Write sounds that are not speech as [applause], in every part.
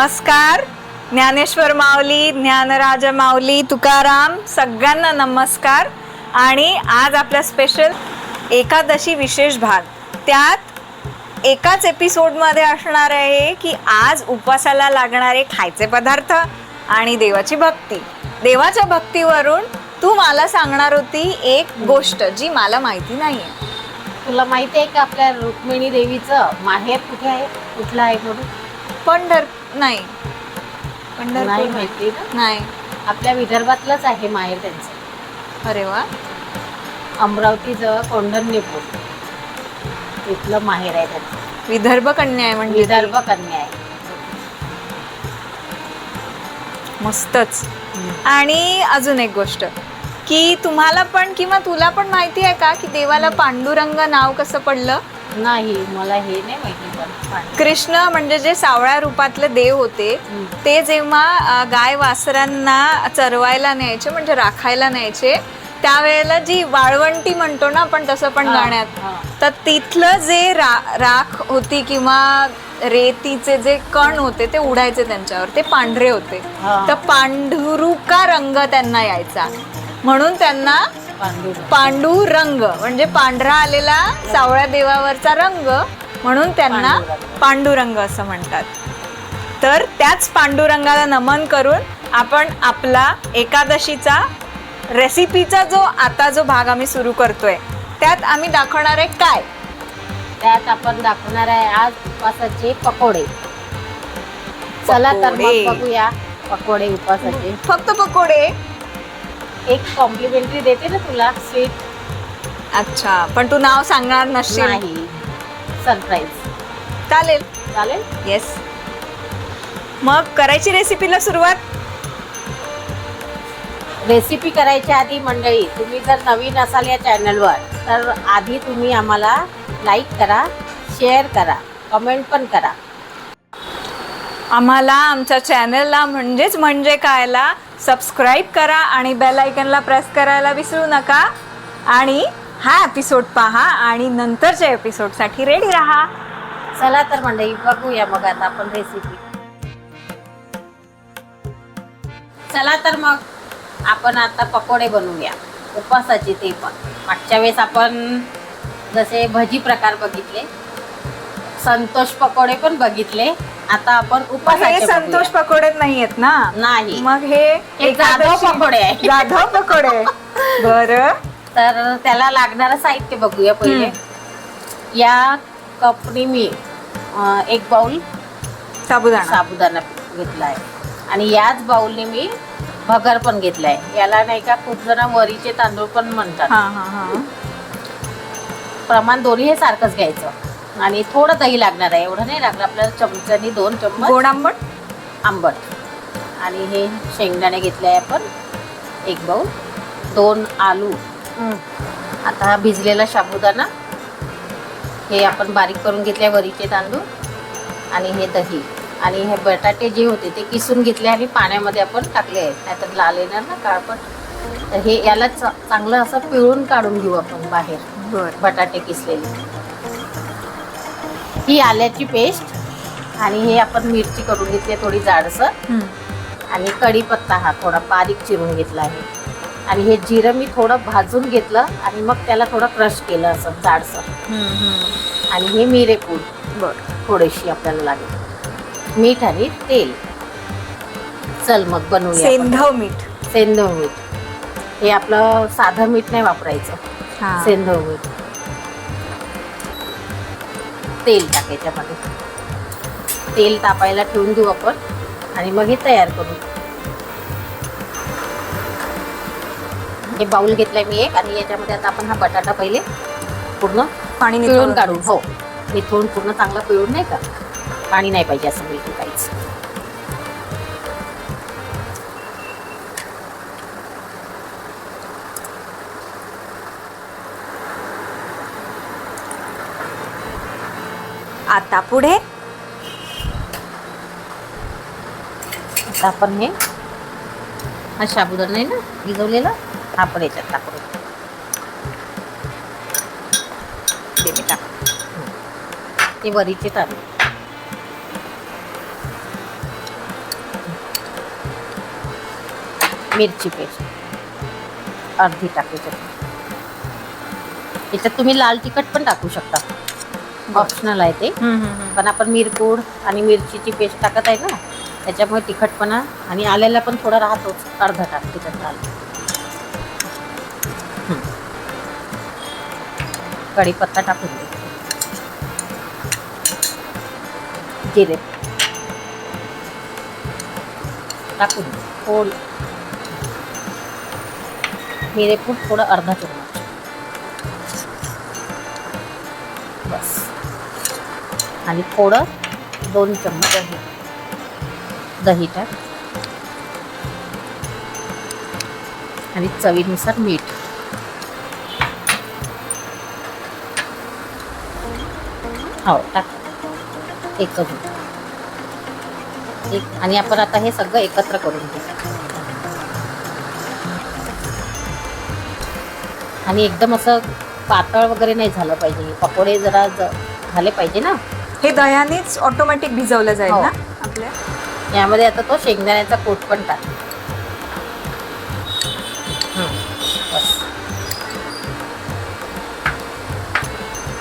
नमस्कार. ज्ञानेश्वर माऊली ज्ञानराज माऊली तुकाराम सगळ्यांना नमस्कार. आणि आज आपला स्पेशल एकादशी विशेष भाग. त्यात एकाच एपिसोडमध्ये असणार आहे की आज उपवासाला लागणारे खायचे पदार्थ आणि देवाची भक्ती. देवाच्या भक्तीवरून तू मला सांगणार होती एक गोष्ट जी मला माहिती नाही आहे तुला माहिती आहे का आपल्या रुक्मिणी देवीचं माहेर कुठे आहे? कुठलं आहे म्हणून? पंढर नाही. नाही पंढरपूर माहिती ना? नाही. आपल्या विदर्भातलंच आहे माहेर त्यांचं. अरे वा. अमरावतीजवळ कोंढणीपूर. तिथलं माहेर आहे त्यांचं. विदर्भ कन्या आहे म्हणजे विदर्भ कन्या आहे. मस्तच. आणि अजून एक गोष्ट की तुम्हाला पण किंवा तुला पण माहिती आहे का की देवाला पांडुरंग नाव कसं पडलं? नाही मला हे नाही माहिती. कृष्ण म्हणजे जे सावळ्या रूपातले देव होते. ते जेव्हा गाय वासरांना चरवायला न्यायचे म्हणजे राखायला न्यायचे त्यावेळेला जी वाळवंटी म्हणतो ना आपण तसं पण गाण्यात. तर तिथलं जे रा राख होती किंवा रेतीचे जे कण होते ते उडायचे त्यांच्यावर ते पांढरे होते. तर पांढुरुका रंग त्यांना यायचा म्हणून त्यांना पांडुरंग. पांडुरंग म्हणजे पांढरा आलेला सावळ्या देवावरचा रंग म्हणून त्यांना पांडुरंग. असं म्हणतात. तर त्याच पांडुरंगाला नमन करून आपण आपला एकादशीचा रेसिपीचा जो आता जो भाग आम्ही सुरू करतोय त्यात आम्ही दाखवणार आहे काय? त्यात आपण दाखवणार आहे आज उपवासाचे पकोडे. चला तर. मग बघूया पकोडे उपवासाचे. फक्त पकोडे. एक कॉम्प्लिमेंटरी देते ना तुला स्वीट अच्छा पण तू नाव सांगणार नसशील. नाही. सरप्राईज चालेल. चालेल? येस मग करायची रेसिपीला सुरुवात? रेसिपी करायच्या आधी मंडळी तुम्ही जर नवीन असाल या चॅनलवर तर आधी तुम्ही आम्हाला लाईक करा शेअर करा कमेंट पण करा. आम्हाला आमच्या चॅनलला म्हणजेच म्हणजे कायला सबस्क्राईब करा आणि बेल आयकनला प्रेस करायला विसरू नका. आणि हा एपिसोड पहा आणि नंतरच्या एपिसोडसाठी रेडी राहा. चला तर मंडळी बघूया मग आता आपण रेसिपी चला तर मग आपण आता पकोडे बनवूया. उपवासाचे ते पण. मागच्या वेळेस आपण जसे भजी प्रकार बघितले संतोष पकोडे पण बघितले. आता आपण हे उपवासाचे संतोष बघूया. पकोडे नाही आहेत ना? नाही. मग हे हे जाधव एकादशी- पकोडे आहे. जाधव पकोडे. [laughs] बर. तर त्याला लागणारं साहित्य बघूया पहिले. या कपनी मी अं, एक बाउल साबुदाणा. साबुदाणा घेतला आहे आणि याच बाउलने मी भगर पण घेतलाय. याला नाही का खूप जण वरीचे तांदूळ पण म्हणतात. हा हा हा. प्रमाण दोन्ही हे सारखंच घ्यायचं. आणि थोडं दही लागणार आहे. एवढं नाही लागणार. आपल्याला चमच्यानी दोन चम्मच गोड आंबट? आंबट. आणि हे शेंगदाणे घेतले आहे आपण. एक बाउल. दोन आलू. आता हा भिजलेला साबुदाणा हे आपण बारीक करून घेतले वरीचे तांदूळ आणि हे दही. आणि हे बटाटे जे होते ते किसून घेतले आणि पाण्यामध्ये आपण टाकले आहेत. नाहीतर लाल येणार ना काळपट तर हे याला चांगलं असं पिळून काढून घेऊ आपण बाहेर. बटाटे किसलेले. ही आल्याची पेस्ट आणि हे आपण मिरची करून घेतली आहे थोडी जाडसर. आणि कढीपत्ता हा थोडा बारीक चिरून घेतला आहे. आणि हे जिरं मी थोडं भाजून घेतलं आणि मग त्याला थोडं क्रश केलं असं जाडसर आणि हे मिरेपूड बर. थोडीशी आपल्याला लागेल. मीठ आणि तेल. चल मग बनवूया. सेंधव मीठ. सेंधव मीठ. हे आपलं साधं मीठ नाही वापरायचं. सेंधव मीठ. तेल टाकायच्यामध्ये तेल तापायला ठेवून देऊ आपण. आणि मग हे तयार करू. हे बाउल घेतलाय मी एक आणि याच्यामध्ये आता आपण हा बटाटा पहिले पूर्ण पाणी पिळून काढून हो. निथळून पूर्ण चांगला पिळून नाही का? पाणी नाही पाहिजे असं बिलकुल काहीच. आता पुढे आता आपण हे हा शाबुदाना आहे ना भिजवलेला? हा पण याच्यात टाकू ते मी टाक ते वरीचे तांदूळ. मिरची पेस्ट. अर्धी टाकू शकता याच्यात तुम्ही लाल तिखट पण टाकू शकता. ऑप्शनल आहे ते. पण आपण मिरपूड आणि मिरचीची पेस्ट टाकत आहे ना त्याच्यामुळे तिखटपणा आणि आल्याला पण थोडा राहतोच. अर्धा टाक तिखट लाल. कढीपत्ता टाकून दे. जिरे. टाकून दे. थोड मिरेपूड थोडं अर्धा चमच. बस. आणि थोडं दोन चम्मच दही. दही टाक. आणि चवीनुसार मीठ. हो टाक. एक आणि आपण आता हे सगळं एकत्र करून घेऊ. आणि एकदम असं पातळ वगैरे नाही झालं पाहिजे. पकोडे जरा झाले पाहिजे ना? हे दह्यानेच ऑटोमॅटिक भिजवलं जाईल हो. ना आपल्या? यामध्ये आता तो शेंगदाण्याचा कोट पण टाक.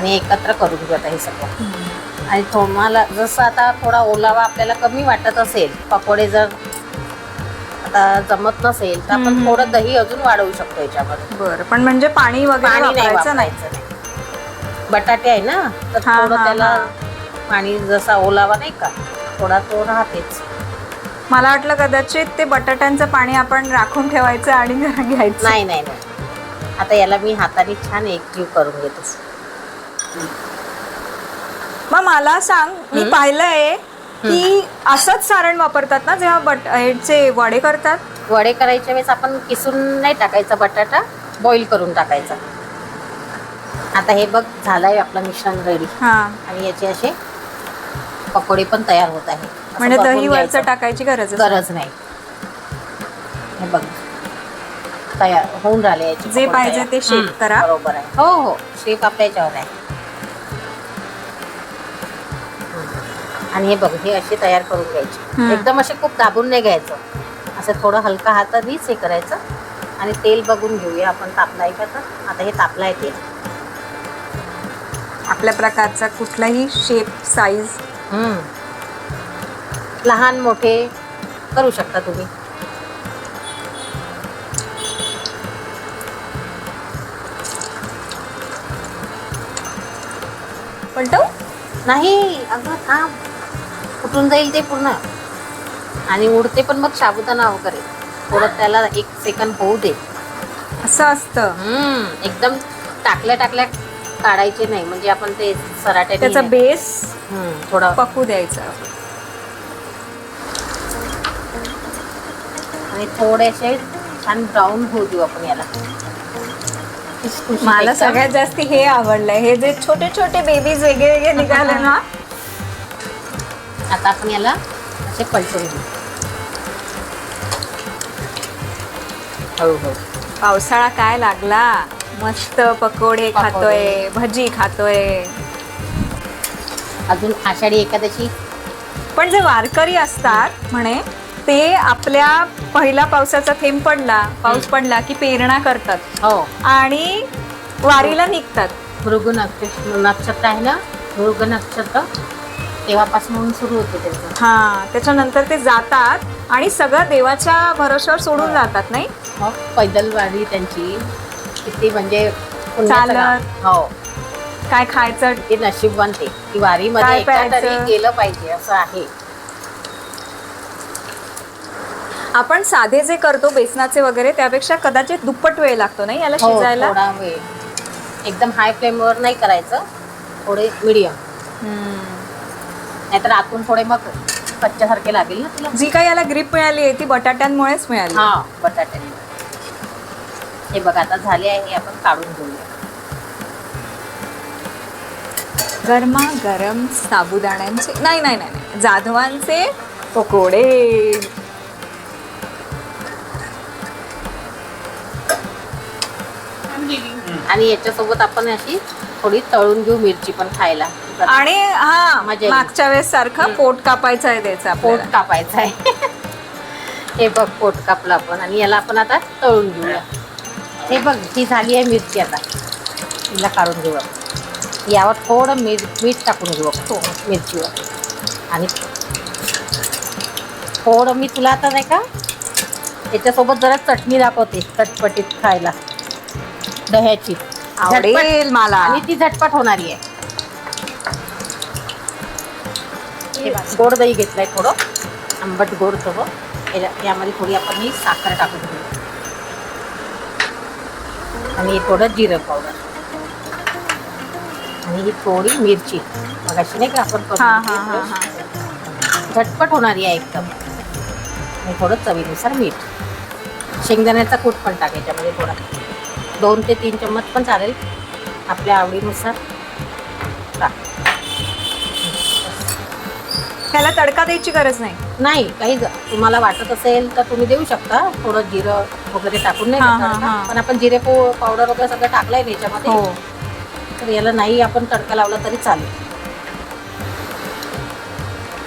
आणि एकत्र करून घेऊ आता हे सगळं. आणि तुम्हाला जसं आता थोडा ओलावा आपल्याला कमी वाटत असेल पकोडे जर आता जमत नसेल तर आपण. थोडं दही अजून वाढवू शकतो याच्यामध्ये. बरं पण म्हणजे पाणी वगैरे पाणी नाही वापरायचं बटाटे आहे ना तर हा, थोडं हा, त्याला. पाणी जसा ओलावा नाही का थोडा तो राहतेच. मला वाटलं कदाचित ते बटाट्यांचं पाणी आपण राखून ठेवायचं आणि जरा घ्यायचं. नाही नाही नाही. आता याला मी हाताने छान एकजीव करून घेतो. मग मला सांग मी. पाहिलंय की असंच सारण वापरतात ना जेव्हा बट ह्याचे वडे करतात? वडे करायच्या वेळेस आपण किसून नाही टाकायचा बटाटा बॉईल करून टाकायचा. आता हे बघ झालंय आपलं मिश्रण रेडी हा. आणि याचे असे पकोडे पण तयार होत आहे असं म्हणजे बघून दही वरचं घ्यायचं. टाकायची गरज गरज नाही. हे बघ. तयार होऊन राहिले याचे जे पकोडे पाहिजे तयार. ते हम्म, करा. बरोबर आहे. हो हो. शेप आपल्या याच्यावर आहे. आणि हे बघ हे असे तयार करून घ्यायचे. एकदम असे खूप दाबून नाही घ्यायचं. असं थोडं हलका हातानेच हे करायचं. आणि तेल बघून घेऊया आपण तापला आहे का तर आता हे तापलं आहे तेल. आपल्या प्रकारचा कुठलाही शेप साईज. लहान मोठे करू शकता तुम्ही. पलटव? नाही अगं थांब. फुटून जाईल ते पूर्ण. आणि उडते पण मग साबुदाणा वगैरे. थोडं त्याला एक सेकंद होऊ दे. असं असतं. हम्म, एकदम टाकल्या टाकल्या काढायचे नाही. म्हणजे आपण ते सराट्याने त्याचा बेस थोडं पकू द्यायचा. आणि थोडेसे छान ब्राऊन होऊ देऊ आपण याला. मला. सगळ्यात जास्त हे आवडलंय. हे जे छोटे छोटे बेबीज वेगळे वेगळे निघाले ना आता आपण याला असे पलटून घेऊ. हळूहळू. पावसाळा काय लागला? मस्त पकोडे पकोडे. खातोय भजी खातोय. अजून आषाढी एकादशी? पण जे वारकरी असतात म्हणे ते आपल्या पहिला पावसाचा थेंब पडला पाऊस पडला की पेरणा करतात. हो. आणि वारीला निघतात. मृग नक्षत्र नक्षत्र आहे ना? मृग नक्षत्र तेव्हापासून सुरू होते त्याचं हा त्याच्यानंतर ते जातात आणि सगळं देवाच्या भरोश्यावर सोडून जातात नाही? मग पैदल वारी त्यांची किती म्हणजे पुण्याचं चालत. हो. काय खायचं? नशीबवान ते की वारीमध्ये काय एकदा तरी प्यायचं? गेलं पाहिजे असं आहे. आपण साधे जे करतो बेसनाचे वगैरे त्यापेक्षा कदाचित दुप्पट वेळ लागतो नाही याला हो शिजायला? थोडा वेळ. एकदम हाय फ्लेमवर नाही करायचं. थोडे मिडियम हम्म. नाहीतर आतून थोडे मग कच्च्यासारखे लागेल ना तुला. जी काही याला ग्रीप मिळाली आहे ती बटाट्यांमुळेच मिळाली. हा बटाट्याने हे बघ आता झाले आहे हे आपण काढून घेऊया. गरमा गरम साबुदाण्यांचे नाही नाही नाही नाही. जाधवांचे पकोडे. आणि याच्यासोबत आपण अशी थोडी तळून घेऊ मिरची पण खायला. आणि हा मजा येईल. मागच्या वेळेस सारखं पोट कापायचं आहे त्याचं पोट आपल्याला. कापायचं आहे. हे बघ पोट कापलं आपण. आणि याला आपण आता तळून घेऊया. हे बघ ही झाली आहे मिरची आता. हिला काढून घेऊ आपण यावर थोडं मीठ मीठ टाकून घेऊ आपण. थोडं मिरचीवर. आणि थोडं मी तुला आता नाही का याच्यासोबत जरा चटणी दाखवते चटपटीत खायला. दह्याची. झटपट. आवडेल मला. आणि ती झटपट होणारी आहे. हे बघ, गोड दही घेतलंय थोडं. आंबट गोड थोडं याला- यामध्ये थोडी आपण ही साखर टाकून घेऊ. आणि थोडं जिरं पावडर. आणि ही थोडी मिरची. मग अशी नाही का आपण हा हा हा घेतलं. हा झटपट होणारी आहे एकदम. आणि थोडं चवीनुसार मीठ. शेंगदाण्याचा कूट पण टाक याच्यामध्ये थोडा. दोन ते तीन चम्मच पण चालेल. आपल्या आवडीनुसार टाक. त्याला तडका द्यायची गरज नाही. नाही काही ग- तुम्हाला वाटत असेल तर तुम्ही देऊ शकता. थोडं जिरं वगैरे टाकून नाही हा, हा. हा. पण आपण जिरे पो पावडर वगैरे सगळं टाकलंय ना याच्यामध्ये हो. तर याला नाही आपण तडका लावला तरी चालेल.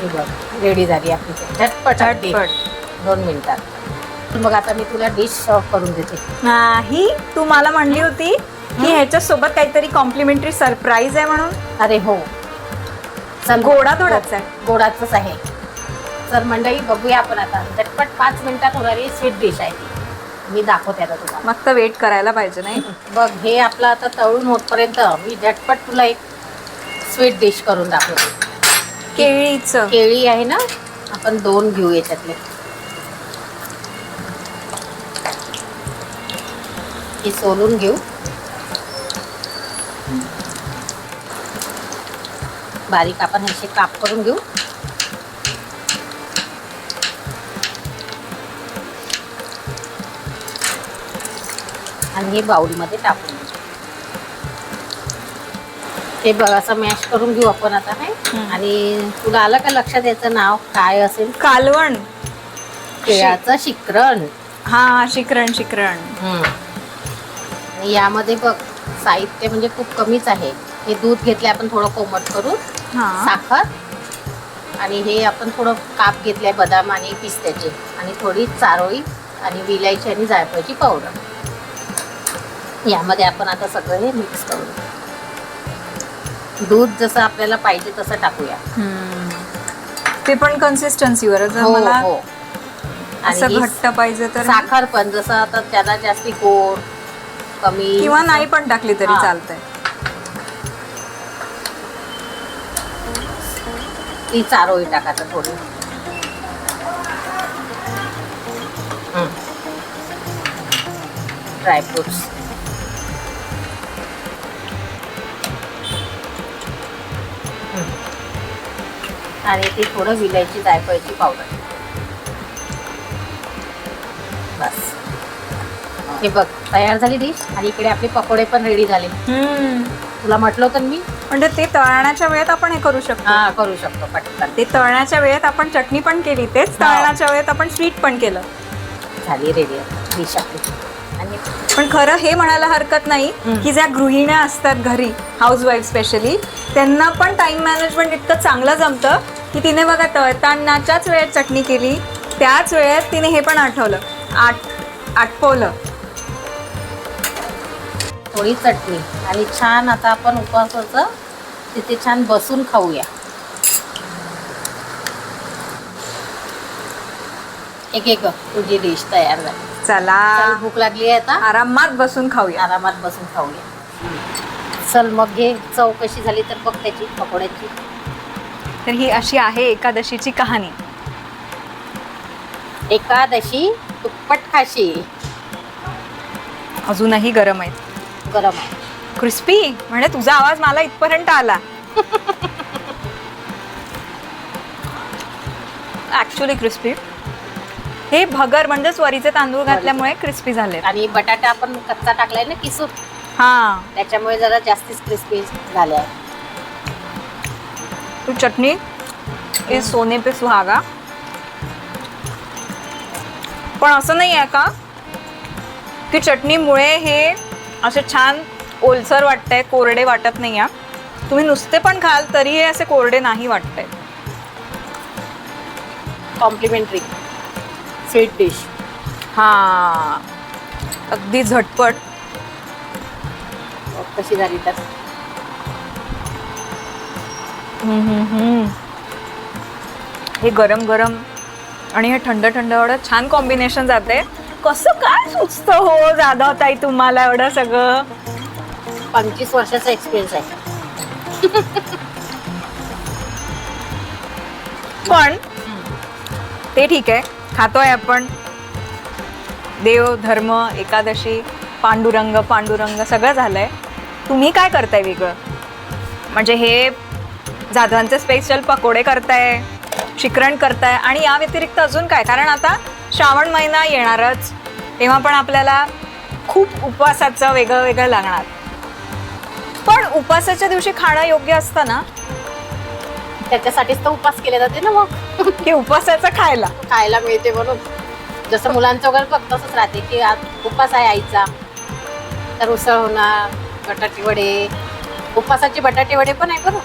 हे बघ रेडी झाली आपली. झटपट अगदी. झटपट दोन मिनिटात. मग आता मी तुला डिश सर्व करून देते. नाही तू मला म्हणली होती की ह्याच्या सोबत काहीतरी कॉम्प्लिमेंटरी सरप्राईज आहे म्हणून. अरे हो. गोडा थोडाच आहे. गोडाचंच आहे. तर मंडळी बघूया आपण आता. झटपट पाच मिनिटात होणारी स्वीट डिश आहे ती. मी दाखवते आता तुम्हाला मग तर वेट करायला पाहिजे नाही? [laughs] बघ हे आपलं आता तळून होतपर्यंत मी झटपट तुला एक स्वीट डिश करून दाखवते. केळीचं. केळी आहे ना? आपण दोन घेऊ याच्यातले. ही सोलून घेऊ. बारीक आपण ह्याचे काप करून घेऊ. आणि हे बाउलमध्ये टाकून देऊ. हे बघ असं मॅश करून घेऊ आपण आता हे. आणि तुला आलं का लक्षात याचं नाव? काय असेल? कालवण. केळाचं शिकरण. हा शिकरण शिकरण. यामध्ये बघ साहित्य म्हणजे खूप कमीच आहे. हे दूध घेतले आपण थोडं कोमट करून. हा. साखर. आणि हे आपण थोडं काप घेतलंय बदाम आणि पिस्त्याचे. आणि थोडी चारोळी आणि विलायची आणि जायफळची पावडर. यामध्ये आपण आता सगळं हे मिक्स करू. दूध जसं आपल्याला पाहिजे तसं टाकूया. हम्म. ते पण कन्सिस्टन्सीवर जर हो मला हो. असं ही घट्ट पाहिजे तर साखर पण जसं आता त्याला जास्ती गोड कमी किंवा नाही पण टाकली तरी हा. चालतंय. ती चारोळी टाकायचं थोडी. ड्रायफ्रुट्स आणि ती थोडं विलायची जायफळची पावडर बस. हे बघ तयार झाली डिश आणि इकडे आपले पकोडे पण रेडी झाले. हम्म. तुला म्हटलं होतं मी? म्हणजे ते तळण्याच्या वेळेत आपण हे करू शकतो. हा करू शकतो पटकन. ते तळण्याच्या वेळेत आपण चटणी पण केली तेच तळण्याच्या वेळेत आपण स्वीट पण केलं. झाली रेडी डिश आपली आणि पण खरं हे म्हणायला हरकत नाही. की ज्या गृहिण्या असतात घरी हाऊस वाईफ स्पेशली त्यांना पण टाइम मॅनेजमेंट इतकं चांगलं जमतं की तिने बघा तळतानाच्याच वेळेत चटणी केली त्याच वेळेत तिने हे पण आठवलं. आट आटपवलं थोडी चटणी. आणि छान आता आपण उपवासाचं तिथे छान बसून खाऊया. एक एक तुझी डिश तयार झाली. चला. चल भूक लागली आहे आता? आरामात बसून खाऊया. आरामात बसून खाऊया. चल मग घे. चव कशी झाली तर बघ त्याची पकोड्याची. तर ही अशी आहे एकादशीची कहाणी. एकादशी तुप्पट खाशी. अजूनही गरम आहेत गरम आहे. क्रिस्पी म्हणजे तुझा आवाज मला इथपर्यंत आला. ऍक्च्युली क्रिस्पी हे भगर म्हणजेच वरीचे तांदूळ घातल्यामुळे क्रिस्पी झाले. आणि बटाटा आपण कच्चा टाकलाय ना किसून? हा. त्याच्यामुळे जरा जास्तीच क्रिस्पी झाले ही चटणी इज सोने पे सुहागा. पण असं नाही आहे का की चटणीमुळे हे असे छान ओलसर वाटतंय कोरडे वाटत नाही आहे तुम्ही नुसते पण खाल तरी हे असे कोरडे नाही वाटतंय. कॉम्प्लिमेंटरी स्वीट डिश हा. अगदी झटपट. कशी झाली तर? हे गरम गरम आणि हे थंड थंड एवढं छान कॉम्बिनेशन जाते कसं काय सुचतं हो जाधव ताई तुम्हाला एवढं सगळं? पंचवीस वर्षाचा एक्सपिरियन्स आहे. पण ते ठीक आहे. खातोय आपण. देव धर्म एकादशी पांडुरंग पांडुरंग सगळं झालंय. तुम्ही काय करताय वेगळं? म्हणजे हे जाधवांचे स्पेशल पकोडे करताय शिकरण करताय आणि या व्यतिरिक्त अजून काय? कारण आता श्रावण महिना येणारच. तेव्हा पण आपल्याला खूप उपवासाचं वेगळं वेगळं लागणार. पण उपवासाच्या दिवशी खाणं योग्य असतं ना त्याच्यासाठीच तर उपास केले जाते ना मग. की उपवासाचं खायला. खायला मिळते म्हणून. जसं मुलांचं वगैरे बघ तसंच राहते की आज उपास आहे आईचा. तर उसळ होणार बटाटे वडे. उपासाचे बटाटे वडे पण आहे बरं.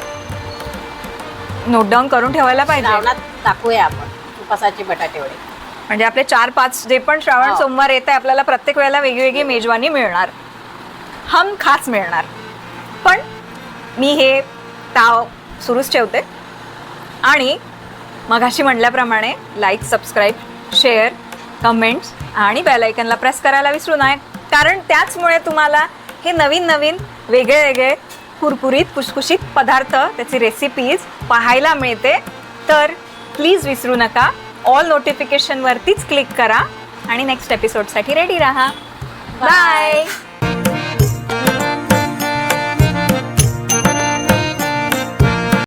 नोट डाऊन करून ठेवायला पाहिजे. श्रावणात दाखवूया आपण उपासाचे बटाटे वडे. म्हणजे आपले चार पाच जे पण श्रावण हो. सोमवार येत आहे आपल्याला प्रत्येक वेळेला वेगळी मेजवानी मिळणार. हम खास मिळणार. पण मी हे ताव सुरूच ठेवते. आणि मगाशी म्हटल्याप्रमाणे लाईक सबस्क्राईब शेअर कमेंट्स आणि बेलायकनला प्रेस करायला विसरू नये. कारण त्याचमुळे तुम्हाला हे नवीन नवीन वेगळे वेगळे कुरकुरीत खुसखुशीत पदार्थ त्याची रेसिपीज पाहायला मिळते. तर प्लीज विसरू नका. ऑल नोटिफिकेशनवरतीच क्लिक करा आणि नेक्स्ट एपिसोडसाठी रेडी राहा. बाय